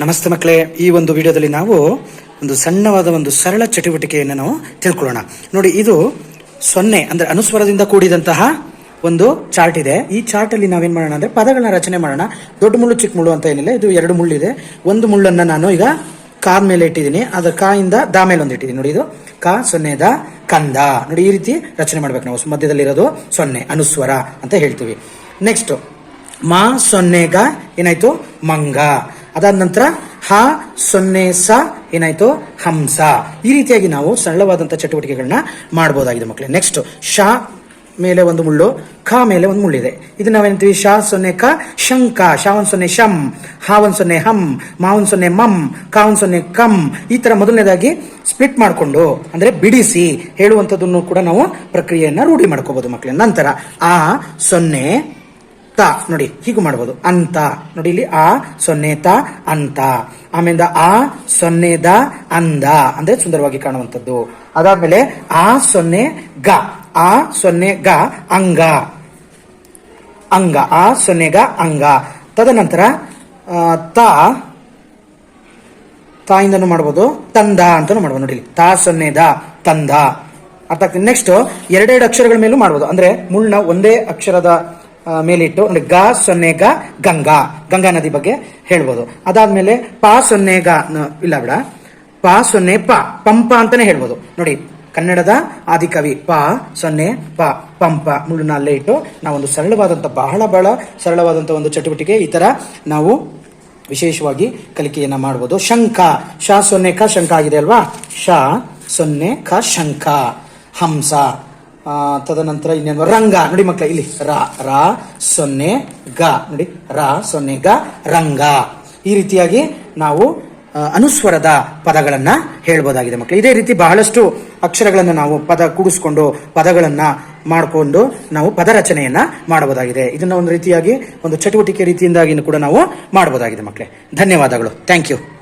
ನಮಸ್ತೆ ಮಕ್ಕಳೇ, ಈ ಒಂದು ವಿಡಿಯೋದಲ್ಲಿ ನಾವು ಒಂದು ಸಣ್ಣವಾದ ಒಂದು ಸರಳ ಚಟುವಟಿಕೆಯನ್ನು ನಾವು ತಿಳ್ಕೊಳ್ಳೋಣ. ನೋಡಿ, ಇದು ಸೊನ್ನೆ, ಅಂದ್ರೆ ಅನುಸ್ವರದಿಂದ ಕೂಡಿದಂತಹ ಒಂದು ಚಾರ್ಟ್ ಇದೆ. ಈ ಚಾರ್ಟ್ ಅಲ್ಲಿ ನಾವೇನ್ ಮಾಡೋಣ ಅಂದ್ರೆ ಪದಗಳನ್ನ ರಚನೆ ಮಾಡೋಣ. ದೊಡ್ಡ ಮುಳ್ಳು, ಚಿಕ್ಕ ಮುಳ್ಳು ಅಂತ ಏನಿಲ್ಲ, ಇದು ಎರಡು ಮುಳ್ಳಿದೆ ಒಂದು ಮುಳ್ಳನ್ನ ನಾನು ಈಗ ಕಾ ಮೇಲೆ ಇಟ್ಟಿದ್ದೀನಿ. ಅದರ ಇಂದ ದಾ ಮೇಲೆ ಒಂದು ಇಟ್ಟಿದ್ದೀನಿ. ನೋಡಿ, ಇದು ಕಾ, ಸೊನ್ನೆ, ದ, ಕಂದ. ನೋಡಿ, ಈ ರೀತಿ ರಚನೆ ಮಾಡ್ಬೇಕು ನಾವು. ಮಧ್ಯದಲ್ಲಿರೋದು ಸೊನ್ನೆ, ಅನುಸ್ವರ ಅಂತ ಹೇಳ್ತೀವಿ. ನೆಕ್ಸ್ಟ್ ಮಾ ಸೊನ್ನೆಗ ಏನಾಯ್ತು? ಮಂಗ. ಅದಾದ ನಂತರ ಹ, ಸೊನ್ನೆ, ಸ, ಏನಾಯ್ತು? ಹಂಸ. ಈ ರೀತಿಯಾಗಿ ನಾವು ಸರಳವಾದಂತಹ ಚಟುವಟಿಕೆಗಳನ್ನ ಮಾಡಬಹುದಾಗಿದೆ ಮಕ್ಕಳೇ ನೆಕ್ಸ್ಟ್ ಶ ಮೇಲೆ ಒಂದು ಮುಳ್ಳು, ಖ ಮೇಲೆ ಒಂದು ಮುಳ್ಳಿದೆ. ಇದು ನಾವೇನಂತೀವಿ? ಶ ಸೊನ್ನೆ ಕ ಶಂಕ ಶ ಸೊನ್ನೆ, ಶಂ. ಹ ಸೊನ್ನೆ, ಹಂ. ಮಾ ಸೊನ್ನೆ, ಮಂ. ಕ ಸೊನ್ನೆ, ಕಂ. ಈ ತರ ಮೊದಲನೇದಾಗಿ ಸ್ಪ್ಲಿಟ್ ಮಾಡಿಕೊಂಡು, ಅಂದ್ರೆ ಬಿಡಿಸಿ ಹೇಳುವಂತದನ್ನು ಕೂಡ ನಾವು ಪ್ರಕ್ರಿಯೆಯನ್ನ ರೂಢಿ ಮಾಡ್ಕೋಬಹುದು ಮಕ್ಕಳೇ ನಂತರ, ಆ, ಸೊನ್ನೆ ತ ನೋಡಿ, ಹೀಗೂ ಮಾಡ್ಬೋದು. ಅಂತ, ನೋಡಿ ಇಲ್ಲಿ ಆ, ಸೊನ್ನೆ ತ, ಅಂತ. ಆಮೇಲೆ ಆ, ಸೊನ್ನೆ ದ, ಅಂದ. ಅಂದ್ರೆ ಸುಂದರವಾಗಿ ಕಾಣುವಂಥದ್ದು. ಅದಾದ್ಮೇಲೆ ಆ, ಸೊನ್ನೆ ಗ. ಆ, ಸೊನ್ನೆ ಗ, ಅಂಗ. ಅಂಗ. ಆ, ಸೊನ್ನೆ ಗ, ಅಂಗ. ತದನಂತರ ತ. ತಾಯಿಂದನೂ ಮಾಡ್ಬೋದು. ತಂದ ಅಂತಾನು ಮಾಡ್ಬೋದು. ನೋಡಿ. ತಾ, ಸೊನ್ನೆ ದ, ತಂದ. ಅರ್ಥ ನೆಕ್ಸ್ಟ್ ಎರಡೆರಡು ಅಕ್ಷರಗಳ ಮೇಲೂ ಮಾಡ್ಬೋದು. ಅಂದ್ರೆ ಮುಳ್ಳ ಒಂದೇ ಅಕ್ಷರದ ಮೇಲಿಟ್ಟು ಗ, ಸೊನ್ನೆ ಗ, ಗಂಗಾ. ಗಂಗಾ ನದಿ ಬಗ್ಗೆ ಹೇಳ್ಬೋದು. ಅದಾದ್ಮೇಲೆ ಪ, ಸೊನ್ನೆ ಗ ಇಲ್ಲ ಬಿಡ. ಪ, ಸೊನ್ನೆ ಪ, ಪಂಪ ಅಂತಾನೆ ಹೇಳ್ಬೋದು. ನೋಡಿ, ಕನ್ನಡದ ಆದಿಕವಿ ಪ, ಸೊನ್ನೆ ಪ, ಪಂಪ ಮುಳ್ಳು ಅಲ್ಲೇ ಇಟ್ಟು ನಾವೊಂದು ಸರಳವಾದಂತ ಬಹಳ ಬಹಳ ಸರಳವಾದಂತ ಒಂದು ಚಟುವಟಿಕೆ ಈ ತರ ನಾವು ವಿಶೇಷವಾಗಿ ಕಲಿಕೆಯನ್ನ ಮಾಡಬಹುದು ಶಂಖ, ಶ, ಸೊನ್ನೆ ಕ, ಶಂಖ ಆಗಿದೆ ಅಲ್ವಾ? ಶ, ಸೊನ್ನೆ ಕ, ಶಂಖ, ಹಂಸ. ತದನಂತರ ಇನ್ನೇನು ರಂಗ. ನೋಡಿ ಮಕ್ಕಳ ಇಲ್ಲಿ ರ ರ, ಸೊನ್ನೆ, ಗ. ನೋಡಿ, ರ, ಸೊನ್ನೆ, ಗ, ರಂಗ. ಈ ರೀತಿಯಾಗಿ ನಾವು ಅನುಸ್ವರದ ಪದಗಳನ್ನ ಹೇಳ್ಬೋದಾಗಿದೆ ಮಕ್ಕಳು ಇದೇ ರೀತಿ ಬಹಳಷ್ಟು ಅಕ್ಷರಗಳನ್ನು ನಾವು ಪದ ಕೂಡಿಸ್ಕೊಂಡು, ಪದಗಳನ್ನ ಮಾಡಿಕೊಂಡು ನಾವು ಪದ ರಚನೆಯನ್ನ ಮಾಡಬಹುದಾಗಿದೆ. ಇದನ್ನ ಒಂದು ರೀತಿಯಾಗಿ, ಒಂದು ಚಟುವಟಿಕೆ ರೀತಿಯಿಂದಾಗಿ ಕೂಡ ನಾವು ಮಾಡಬಹುದಾಗಿದೆ ಮಕ್ಕಳೇ ಧನ್ಯವಾದಗಳು. Thank you.